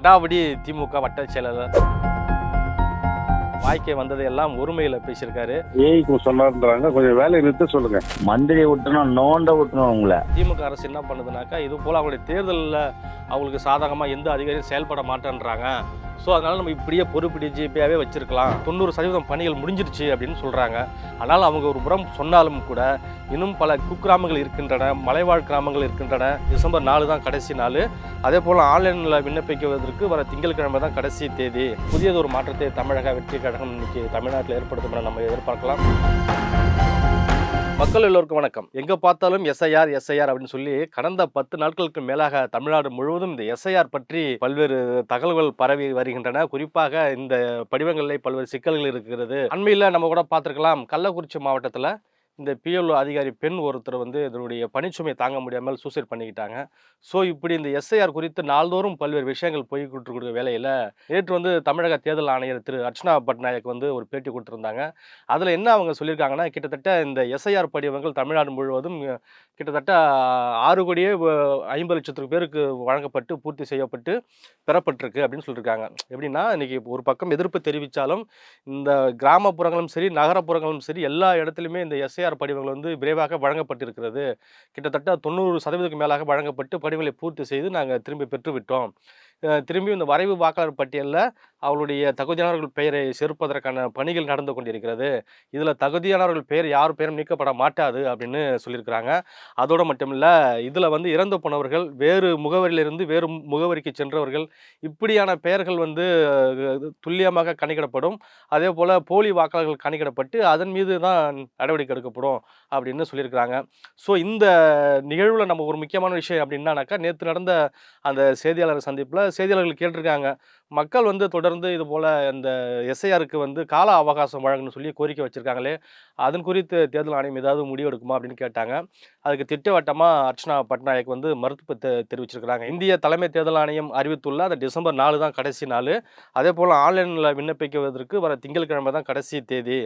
அடாவடி திமுக வட்ட செயலாளர் வாய்க்கை வந்ததையெல்லாம் ஒருமையில் பேசியிருக்காரு. ஏஐக்கு சொன்னார்ன்றாங்க. கொஞ்சம் வேலையை நிறுத்த சொல்லுங்க. மந்திரி விட்டணும் நோண்ட விட்டணும் உங்களை திமுக அரசு என்ன பண்ணுதுனாக்கா இது போல் அவங்களுடைய தேர்தலில் அவங்களுக்கு சாதகமாக எந்த அதிகாரியும் செயல்பட மாட்டேன்றாங்க. ஸோ அதனால் நம்ம இப்படியே பொறுப்பு டிஜிபியாகவே வச்சிருக்கலாம். தொண்ணூறு சதவீதம் பணிகள் முடிஞ்சிருச்சு அப்படின்னு சொல்கிறாங்க ஆனால் அவங்க ஒரு புறம் சொன்னாலும் கூட இன்னும் பல குக்கிராமங்கள் இருக்கின்றன மலைவாழ் கிராமங்கள் இருக்கின்றன. டிசம்பர் நாலு தான் கடைசி நாள். அதே போல் ஆன்லைனில் விண்ணப்பிக்குவதற்கு வர திங்கட்கிழமை தான் கடைசி தேதி. புதியதொரு மாற்றத்தை தமிழக வெற்றி கழகம் இன்னைக்கு தமிழ்நாட்டில் ஏற்படுத்தும் நம்ம எதிர்பார்க்கலாம். மக்கள் எல்லோருக்கும் வணக்கம். எங்க பார்த்தாலும் எஸ்ஐஆர் எஸ்ஐஆர் அப்படின்னு சொல்லி கடந்த பத்து நாட்களுக்கு மேலாக தமிழ்நாடு முழுவதும் இந்த எஸ்ஐஆர் பற்றி பல்வேறு தகவல்கள் பரவி வருகின்றன. குறிப்பாக இந்த படிவங்களில் பல்வேறு சிக்கல்கள் இருக்கிறது. அண்மையில் நம்ம கூட பார்த்துருக்கலாம். கள்ளக்குறிச்சி மாவட்டத்தில் இந்த பிஎல்ஓ அதிகாரி பெண் ஒருத்தர் வந்து இதனுடைய பணிச்சுமை தாங்க முடியாமல் சூசைட் பண்ணிக்கிட்டாங்க. ஸோ இப்படி இந்த எஸ்ஐஆர் குறித்து நாள்தோறும் பல்வேறு விஷயங்கள் போய்கிட்டு இருக்கிற வேலையில் நேற்று வந்து தமிழக தேர்தல் ஆணையர் திரு. அர்ச்சனா பட்நாயக் வந்து ஒரு பேட்டி கொடுத்துருந்தாங்க. அதில் என்ன அவங்க சொல்லியிருக்காங்கன்னா கிட்டத்தட்ட இந்த எஸ்ஐஆர் படிவங்கள் தமிழ்நாடு முழுவதும் கிட்டத்தட்ட ஆறு கோடியே ஐம்பது லட்சத்துக்கு பேருக்கு வழங்கப்பட்டு பூர்த்தி செய்யப்பட்டு பெறப்பட்டிருக்கு அப்படின்னு சொல்லியிருக்காங்க. எப்படின்னா இன்றைக்கி ஒரு பக்கம் எதிர்ப்பு தெரிவித்தாலும் இந்த கிராமப்புறங்களும் சரி நகரப்புறங்களும் சரி எல்லா இடத்துலையுமே இந்த எஸ்ஐஆர் படிவங்கள் வந்து விரைவாக வழங்கப்பட்டிருக்கிறது. கிட்டத்தட்ட தொண்ணூறு சதவீதத்துக்கு மேலாக வழங்கப்பட்டு படிவங்களை பூர்த்தி செய்து நாங்கள் திரும்பி பெற்றுவிட்டோம். திரும்பி இந்த வரைவு வாக்காளர் பட்டியலில் அவளுடைய தகுதியானவர்கள் பெயரை சேர்ப்பதற்கான பணிகள் நடந்து கொண்டிருக்கிறது. இதில் தகுதியானவர்கள் பெயர் யார் பெயரும் நீக்கப்பட மாட்டாது அப்படின்னு சொல்லியிருக்கிறாங்க. அதோடு மட்டும் இல்லை இதில் வந்து இறந்து போனவர்கள் வேறு முகவரியிலிருந்து வேறு முகவரிக்கு சென்றவர்கள் இப்படியான பெயர்கள் வந்து துல்லியமாக கணக்கிடப்படும் அதே போல் போலி வாக்காளர்கள் கணக்கிடப்பட்டு அதன் மீது தான் நடவடிக்கை எடுக்கப்படும் அப்படின்னு சொல்லியிருக்கிறாங்க. ஸோ இந்த நிகழ்வில் நம்ம ஒரு முக்கியமான விஷயம் அப்படின்னாக்கா நேற்று நடந்த அந்த செய்தியாளர் சந்திப்பில் செய்தியாளர்கள் கேட்டிருக்காங்க. மக்கள் வந்து தொடர்ந்து இது போல் இந்த எஸ்ஐஆருக்கு வந்து கால அவகாசம் வழங்கணும்னு சொல்லி கோரிக்கை வச்சுருக்காங்களே அதன் குறித்து தேர்தல் ஆணையம் ஏதாவது முடிவு எடுக்குமா அப்படின்னு கேட்டாங்க. அதுக்கு திட்டவட்டமாக அர்ச்சனா பட்நாயக் வந்து மறுப்பு தெ- தெரிவிச்சிருக்கிறாங்க. இந்திய தலைமை தேர்தல் ஆணையம் அறிவித்துள்ள அந்த டிசம்பர் நாலு தான் கடைசி நாள். அதே போல் ஆன்லைனில் விண்ணப்பிக்குவதற்கு வர திங்கட்கிழமை தான் கடைசி தேதி.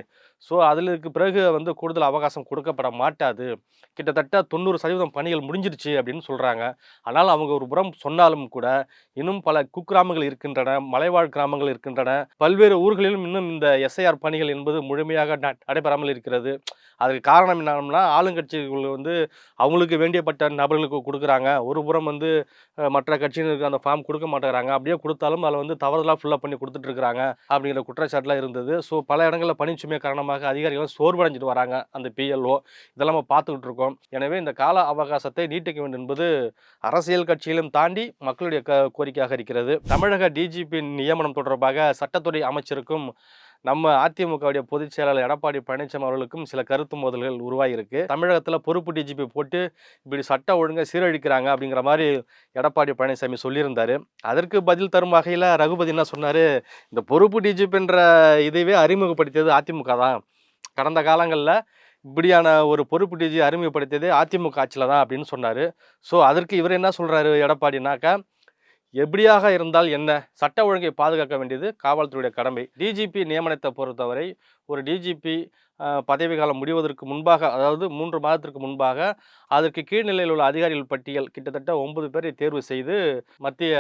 ஸோ அதுக்கு பிறகு வந்து கூடுதல் அவகாசம் கொடுக்கப்பட மாட்டாது. கிட்டத்தட்ட தொண்ணூறு சதவீதம் பணிகள் முடிஞ்சிருச்சு அப்படின்னு சொல்கிறாங்க ஆனால் அவங்க ஒரு புறம் சொன்னாலும் கூட இன்னும் பல குக்கிராமங்கள் இருக்கின்றன மலைவாழ் கிராமங்கள் இருக்கின்றன. பல்வேறு ஊர்களிலும் இன்னும் இந்த எஸ்ஐஆர் பணிகள் என்பது முழுமையாக நடைபெறாமல் இருக்கிறது. அதுக்கு காரணம் என்னன்னா ஆளுங்கட்சிகள் வந்து அவங்களுக்கு வேண்டியப்பட்ட நபர்களுக்கு கொடுக்குறாங்க. ஒரு புறம் வந்து மற்ற கட்சியினருக்கு அந்த ஃபார்ம் கொடுக்க மாட்டேங்கிறாங்க. அப்படியே கொடுத்தாலும் அதில் வந்து தவறுதலாக ஃபுல்லப் பண்ணி கொடுத்துட்டு இருக்கிறாங்க அப்படிங்கிற குற்றச்சாட்டுலாம் இருந்தது. ஸோ பல இடங்களில் பணிச்சுமை காரணமாக அதிகாரிகள் சோர்வடைஞ்சிட்டு வராங்க அந்த பிஎல்ஓ இதெல்லாம் நம்ம பார்த்துக்கிட்டு இருக்கோம். எனவே இந்த கால அவகாசத்தை நீட்டிக்க வேண்டும் என்பது அரசியல் கட்சியிலும் தாண்டி மக்களுடைய க கோரிக்கையாக இருக்கிறது. தமிழக டிஜிபி நியமனம் தொடர்பாக சட்டத்துறை அமைச்சருக்கும் நம்ம அதிமுகவுடைய பொதுச் செயலாளர் எடப்பாடி பழனிசாமி அவர்களுக்கும் சில கருத்து மோதல்கள் உருவாகியிருக்கு. தமிழகத்தில் பொறுப்பு டிஜிபி போட்டு இப்படி சட்ட ஒழுங்கை சீரழிக்கிறாங்க அப்படிங்கிற மாதிரி எடப்பாடி பழனிசாமி சொல்லியிருந்தார். அதற்கு பதில் தரும் வகையில் ரகுபதி என்ன சொன்னார்? இந்த பொறுப்பு டிஜிபின்ற இதுவே அறிமுகப்படுத்தியது அதிமுக தான். கடந்த காலங்களில் இப்படியான ஒரு பொறுப்பு டிஜி அறிமுகப்படுத்தியது அதிமுக ஆட்சியில் தான் அப்படின்னு சொன்னார். ஸோ அதற்கு இவர் என்ன சொல்கிறாரு எடப்பாடினாக்கா எப்படியாக இருந்தால் என்ன? சட்ட ஒழுங்கை பாதுகாக்க வேண்டியது காவல்துறையுடைய கடமை. டிஜிபி நியமனத்தை பொறுத்தவரை ஒரு டிஜிபி பதவி காலம் முடிவதற்கு முன்பாக அதாவது மூன்று மாதத்திற்கு முன்பாக அதற்கு கீழ்நிலையில் உள்ள அதிகாரிகள் பட்டியல் கிட்டத்தட்ட ஒன்பது பேரை தேர்வு செய்து மத்திய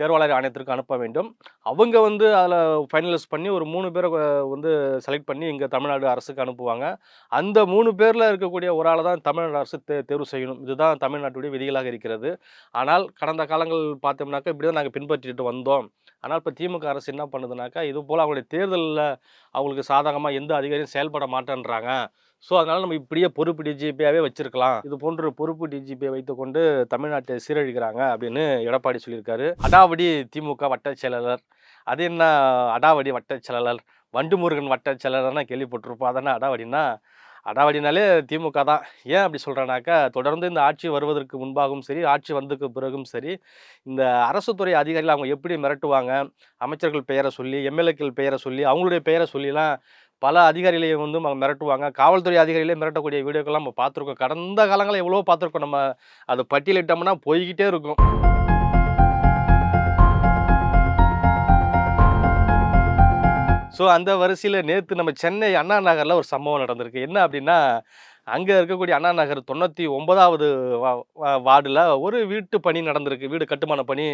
தேர்வாளர் ஆணையத்திற்கு அனுப்ப வேண்டும். அவங்க வந்து அதில் ஃபைனலைஸ் பண்ணி ஒரு மூணு பேரை வந்து செலக்ட் பண்ணி இங்கே தமிழ்நாடு அரசுக்கு அனுப்புவாங்க. அந்த மூணு பேரில் இருக்கக்கூடிய ஒரு ஆளை தான் தமிழ்நாடு அரசு தே தேர்வு செய்யணும். இதுதான் தமிழ்நாட்டுடைய விதிகளாக இருக்கிறது. ஆனால் கடந்த காலங்கள் பார்த்தோம்னாக்கா இப்படி தான் நாங்கள் பின்பற்றிட்டு வந்தோம். ஆனால் இப்போ திமுக அரசு என்ன பண்ணுதுனாக்கா இது போல் அவங்களுடைய தேர்தலில் அவங்களுக்கு சாதகமாக எந்த அதிகாரியும் செயல்பட மாட்டேன்றாங்க. ஸோ அதனால் நம்ம இப்படியே பொறுப்பு டிஜிபியாகவே வச்சிருக்கலாம். இது போன்ற பொறுப்பு டிஜிபியை வைத்துக்கொண்டு தமிழ்நாட்டை சீரழிக்கிறாங்க அப்படின்னு எடப்பாடி சொல்லியிருக்காரு. அடாவடி திமுக வட்டச் செயலாளர். அது என்ன அடாவடி வட்டச் செயலாளர்? வண்டுமுருகன் வட்டச் செயலாளர்னா கேள்விப்பட்டிருப்போம். அதனால் அடாவடினா அடாவடினாலே திமுக தான். ஏன் அப்படி சொல்கிறேனாக்கா தொடர்ந்து இந்த ஆட்சி வருவதற்கு முன்பாகவும் சரி ஆட்சி வந்ததுக்கு பிறகும் சரி இந்த அரசு துறை அதிகாரிகள் அவங்க எப்படி மிரட்டுவாங்க? அமைச்சர்கள் பெயரை சொல்லி எம்எல்ஏக்கள் பெயரை சொல்லி அவங்களுடைய பெயரை சொல்லிலாம் பல அதிகாரிகளையும் வந்து அவங்க மிரட்டுவாங்க. காவல்துறை அதிகாரிகளே மிரட்டக்கூடிய வீடியோக்கெல்லாம் நம்ம பார்த்துருக்கோம். கடந்த காலங்களில் எவ்வளோ பார்த்துருக்கோம். நம்ம அதை பட்டியலிட்டோம்னா போய்கிட்டே இருக்கும். ஸோ அந்த வரிசையில் நேற்று நம்ம சென்னை அண்ணா நகரில் ஒரு சம்பவம் நடந்திருக்கு. என்ன அப்படின்னா அங்கே இருக்கக்கூடிய அண்ணா நகர் தொண்ணூற்றி ஒன்பதாவது வார்டில் ஒரு வீட்டு பணி நடந்திருக்கு. வீடு கட்டுமான பணி.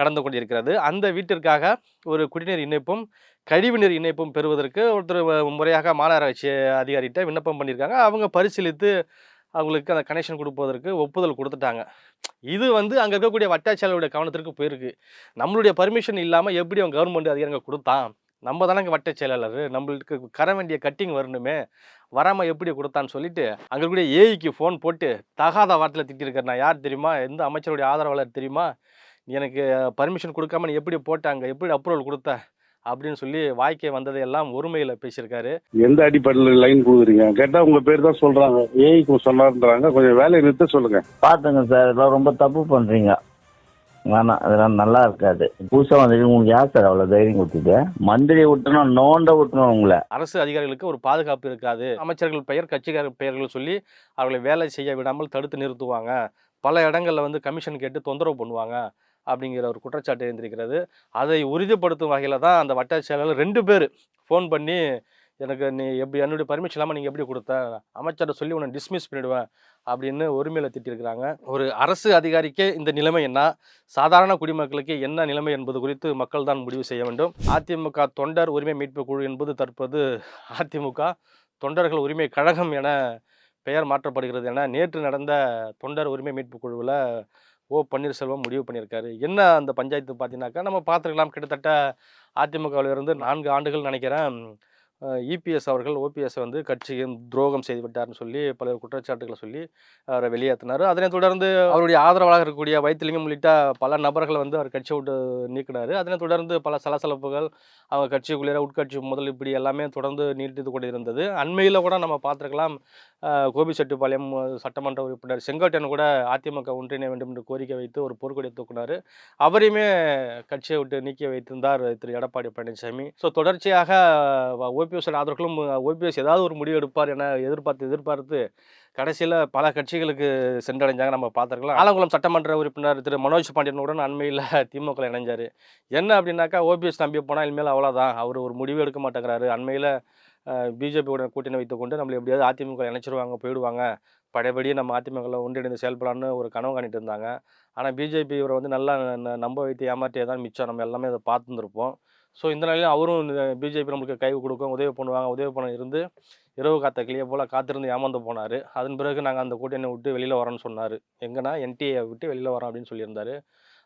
நடந்து கொண்டிருக்கிறது. அந்த வீட்டிற்காக ஒரு குடிநீர் இணைப்பும் கழிவுநீர் இணைப்பும் பெறுவதற்கு ஒருத்தர் முறையாக மாநகராட்சி அதிகாரிகிட்ட விண்ணப்பம் பண்ணியிருக்காங்க. அவங்க பரிசீலித்து அவங்களுக்கு அந்த கனெக்ஷன் கொடுப்பதற்கு ஒப்புதல் கொடுத்துட்டாங்க. இது வந்து அங்கே இருக்கக்கூடிய வட்டாட்சியாளருடைய கவனத்திற்கு போயிருக்கு. நம்மளுடைய பர்மிஷன் இல்லாமல் எப்படி அவங்க கவர்மெண்ட் அதிகாரிங்க கொடுத்தான்? நம்ம தானே வட்ட செயலாளர் நம்மளுக்கு கர வேண்டிய கட்டிங் வரணுமே. வராமல் எப்படி கொடுத்தான்னு சொல்லிட்டு அங்கே இருக்கக்கூடிய ஏஐக்கு ஃபோன் போட்டு தகாத வார்த்தையில் திட்டிருக்காரு நான் யார் தெரியுமா? எந்த அமைச்சருடைய ஆதரவாளர் தெரியுமா? எனக்கு பர்மிஷன் கொடுக்காம நீ எப்படி போட்டாங்க? எப்படி அப்ரூவல் கொடுத்த? அப்படின்னு சொல்லி வாய்க்கை வந்ததையெல்லாம் ஒருமையில் பேசியிருக்காரு. எந்த அடிப்படையில் லைன் கொடுக்குறீங்க? கேட்டா உங்க பேர் தான் சொல்றாங்க. ஏஐக்கு சொன்னார்ன்றாங்க. கொஞ்சம் வேலையை நிறுத்த சொல்லுங்க. பாத்துங்க சார் இதெல்லாம் ரொம்ப தப்பு பண்றீங்க. வேணாம் அதெல்லாம் நல்லா இருக்காது. புதுசா வந்துட்டு உங்களுக்கு யார் சார் அவ்வளவு தைரியம் கொடுத்துட்டு? மந்திரி விட்டணும் நோண்ட விட்டணும் உங்களை. அரசு அதிகாரிகளுக்கு ஒரு பாதுகாப்பு இருக்காது. அமைச்சர்கள் பெயர் கட்சிக்காரர் பெயர்கள் சொல்லி அவர்களை வேலை செய்ய விடாமல் தடுத்து நிறுத்துவாங்க. பல இடங்களில் வந்து கமிஷன் கேட்டு தொந்தரவு பண்ணுவாங்க. அப்படிங்கிற ஒரு குற்றச்சாட்டு எழுந்திருக்கிறது. அதை உறுதிப்படுத்தும் வகையில் தான் அந்த வட்டாட்சி செயலாளர் ரெண்டு பேர் ஃபோன் பண்ணி எனக்கு நீ எப்படி என்னுடைய பர்மிஷன் இல்லாமல் நீங்கள் எப்படி கொடுத்த? அமைச்சரை சொல்லி உன்னை டிஸ்மிஸ் பண்ணிவிடுவேன் அப்படின்னு உரிமையில் திட்டிருக்கிறாங்க. ஒரு அரசு அதிகாரிக்கே இந்த நிலைமை என்ன? சாதாரண குடிமக்களுக்கு என்ன நிலைமை என்பது குறித்து மக்கள் தான் முடிவு செய்ய வேண்டும். அதிமுக தொண்டர் உரிமை மீட்பு குழு என்பது தற்போது அதிமுக தொண்டர்கள் உரிமை கழகம் என பெயர் மாற்றப்படுகிறது என நேற்று நடந்த தொண்டர் உரிமை மீட்பு குழுவில் ஓ! பன்னீர்செல்வம் முடிவு பண்ணியிருக்காரு. என்ன அந்த பஞ்சாயத்து பார்த்தீங்கன்னாக்கா நம்ம பார்த்துருக்கலாம். கிட்டத்தட்ட அதிமுகவில் இருந்து நான்கு ஆண்டுகள் நினைக்கிறேன். இபிஎஸ் அவர்கள் ஓபிஎஸ் வந்து கட்சியும் துரோகம் செய்து விட்டார்னு சொல்லி பல குற்றச்சாட்டுகளை சொல்லி அவரை வெளியேற்றினார். அதனைத் தொடர்ந்து அவருடைய ஆதரவாளர் இருக்கக்கூடிய வைத்திலிங்கம் உள்ளிட்ட பல நபர்களை வந்து அவர் கட்சியை விட்டு நீக்கினார். அதனைத் தொடர்ந்து பல சலசலப்புகள் அவங்க கட்சிக்குள்ளே உட்கட்சி முதல் இப்படி எல்லாமே தொடர்ந்து நீட்டித்து கொண்டு இருந்தது அண்மையில் கூட நம்ம பார்த்துருக்கலாம் கோபி செட்டிப்பாளையம் சட்டமன்ற உறுப்பினர் செங்கோட்டையன் கூட அதிமுக ஒன்றிணைய வேண்டும் என்று கோரிக்கை வைத்து ஒரு போர்க்கொடி தூக்குனார். அவரையுமே கட்சியை விட்டு நீக்கி வைத்திருந்தார் திரு. எடப்பாடி பழனிசாமி. ஸோ தொடர்ச்சியாக ஓபிஎஸ் ஆதரவுகளும் ஓபிஎஸ் ஏதாவது ஒரு முடிவு எடுப்பார் என எதிர்பார்த்து எதிர்பார்த்து கடைசியில் பல கட்சிகளுக்கு சென்றடைஞ்சாங்க நம்ம பார்த்துருக்கலாம். ஆலங்குளம் சட்டமன்ற உறுப்பினர் திரு. மனோஜ் பாண்டியனுடன் அண்மையில் திமுக இணைஞ்சார். என்ன அப்படின்னாக்கா ஓபிஎஸ் நம்பி போனால் இனிமேல் அவ்வளோதான் அவர் ஒரு முடிவு எடுக்க மாட்டேங்கிறாரு. அண்மையில் பிஜேபியோட கூட்டணி வைத்துக்கொண்டு நம்மளை எப்படியாவது அதிமுக இணைச்சிருவாங்க போயிடுவாங்க. பழையபடி நம்ம அதிமுகவில் ஒன்றிணைந்து செயல்படலான்னு ஒரு கனவு காணிட்டு இருந்தாங்க. ஆனால் பிஜேபி இவரை வந்து நல்லா நம்ப வைத்து ஏமாற்றியே தான் மிச்சம். நம்ம எல்லாமே அதை பார்த்துருந்துருப்போம். ஸோ இந்த நிலையிலும் அவரும் பிஜேபி நம்மளுக்கு கை கொடுக்கும் உதவி பண்ணுவாங்க. உதவி பண்ண இருந்து இரவு காத்த கிளியை போல் காத்திருந்து ஏமாந்து போனார். அதன் பிறகு நாங்கள் அந்த கூட்டணி விட்டு வெளியில் வரோன்னு சொன்னார். எங்கன்னா என்டிஏ விட்டு வெளியில் வரோம் அப்படின்னு சொல்லியிருந்தார்.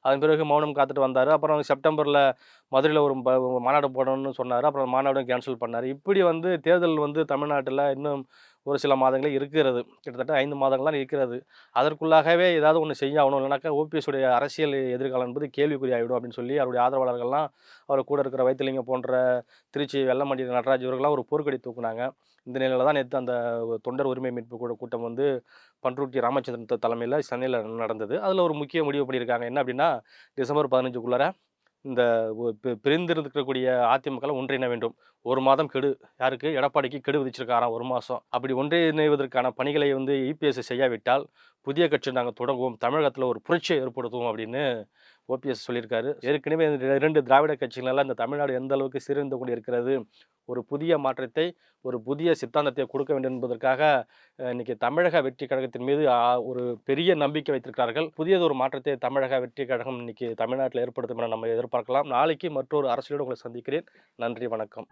அதன் பிறகு மௌனம் காத்துட்டு வந்தார். அப்புறம் செப்டம்பரில் மதுரையில் ஒரு மாநாடு போடணும்னு சொன்னார். அப்புறம் மாநாடும் கேன்சல் பண்ணார். இப்படி வந்து தேர்தல் வந்து தமிழ்நாட்டில் இன்னும் ஒரு சில மாதங்களே இருக்கிறது. கிட்டத்தட்ட ஐந்து மாதங்கள்லாம் இருக்கிறது. அதற்குள்ளாகவே ஏதாவது ஒன்று செய்ய ஆகணும் இல்லைனாக்கா ஓபிஎஸ் உடைய அரசியல் எதிர்காலம் என்பது கேள்விக்குறி ஆகிடும் அப்படின்னு சொல்லி அவருடைய ஆதரவாளர்கள்லாம் அவர் கூட இருக்கிற வைத்திலிங்கம் போன்ற திருச்சி வெள்ளமண்டி நடராஜ் இவர்கள்லாம் ஒரு போர்க்கடி தூக்குனாங்க. இந்த நிலையில் தான் நேற்று அந்த தொண்டர் உரிமை மீட்பு கூட கூட்டம் வந்து பன்ருட்டி ராமச்சந்திரன் தலைமையில் சென்னையில் நடந்தது. அதில் ஒரு முக்கிய முடிவு பண்ணியிருக்காங்க. என்ன அப்படின்னா டிசம்பர் பதினஞ்சுக்குள்ளார இந்த ஒ- பி- பிரிந்திருக்கக்கூடிய அதிமுக ஒன்றிண வேண்டும். ஒரு மாதம் கெடு யாருக்கு? எடப்பாடிக்கு கெடு விதிச்சிருக்காராம் ஒரு மாதம் அப்படி ஒன்றிணைவதற்கான பணிகளை வந்து இபிஎஸ்சி செய்யாவிட்டால் புதிய கட்சி நாங்கள் தொடங்குவோம் தமிழகத்தில் ஒரு புரட்சியை ஏற்படுத்துவோம் அப்படின்னு ஓபிஎஸ் சொல்லியிருக்காரு. ஏற்கனவே இரண்டு திராவிட கட்சிகளெல்லாம் இந்த தமிழ்நாடு எந்த அளவுக்கு சீரழிந்து கொண்டு இருக்கிறது ஒரு புதிய மாற்றத்தை ஒரு புதிய சித்தாந்தத்தை கொடுக்க வேண்டும் என்பதற்காக இன்னைக்கு தமிழக வெற்றி கழகத்தின் மீது ஒரு பெரிய நம்பிக்கை வைத்திருக்கிறார்கள். புதியது ஒரு மாற்றத்தை தமிழக வெற்றி கழகம் இன்னைக்கு தமிழ்நாட்டில் ஏற்படுத்தும் என நம்ம எதிர்பார்க்கலாம். நாளைக்கு மற்றொரு அரசியலோடு உங்களை சந்திக்கிறேன். நன்றி வணக்கம்.